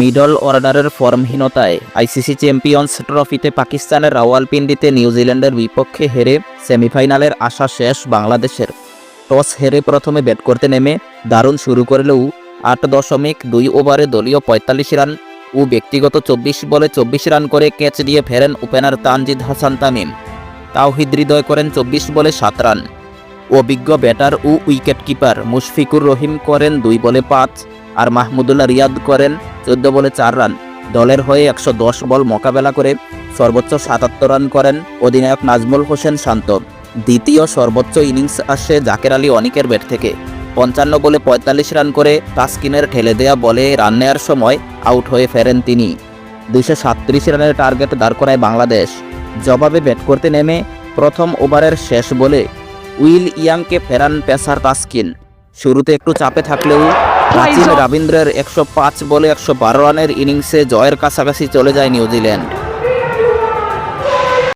Middle অর্ডারের ফর্মহীনতায় ICC champions ট্রফিতে পাকিস্তানের রাওয়ালপিন্ডিতে নিউজিল্যান্ডের বিপক্ষে হেরে সেমিফাইনালের আশা শেষ বাংলাদেশের। টস হেরে প্রথমে ব্যাট করতে নেমে দারুণ শুরু করলেও আট দশমিক দুই ওভারে দলীয় পঁয়তাল্লিশ রান ও ব্যক্তিগত চব্বিশ বলে চব্বিশ রান করে ক্যাচ দিয়ে ফেরেন ওপেনার তানজিদ হাসান তামিম। তাওহিদ হৃদয় করেন চব্বিশ বলে সাত রান। অভিজ্ঞ ব্যাটার ও উইকেট কিপার মুশফিকুর রহিম করেন দুই বলে পাঁচ আর মাহমুদুল্লাহ রিয়াদ করেন চোদ্দ বলে চার রান। দলের হয়ে একশো দশ বল মোকাবেলা করে সর্বোচ্চ সাতাত্তর রান করেন অধিনায়ক নাজমুল হোসেন শান্ত। দ্বিতীয় সর্বোচ্চ ইনিংস আসে জাকের আলী অনিকের ব্যাট থেকে। পঞ্চান্ন বলে পঁয়তাল্লিশ রান করে তাসকিনের ঠেলে দেয়া বলে রান নেয়ার সময় আউট হয়ে ফেরেন তিনি। দুইশো সাতত্রিশ রানের টার্গেট দাঁড় করায় বাংলাদেশ। জবাবে ব্যাট করতে নেমে প্রথম ওভারের শেষ বলে উইল ইয়াংকে ফেরান পেসার তাস্কিন। শুরুতে একটু চাপে থাকলেও প্রাচীন রবীন্দ্রের একশো পাঁচ বলে একশো বারো রানের ইনিংসে জয়ের কাছাকাছি চলে যায় নিউজিল্যান্ড।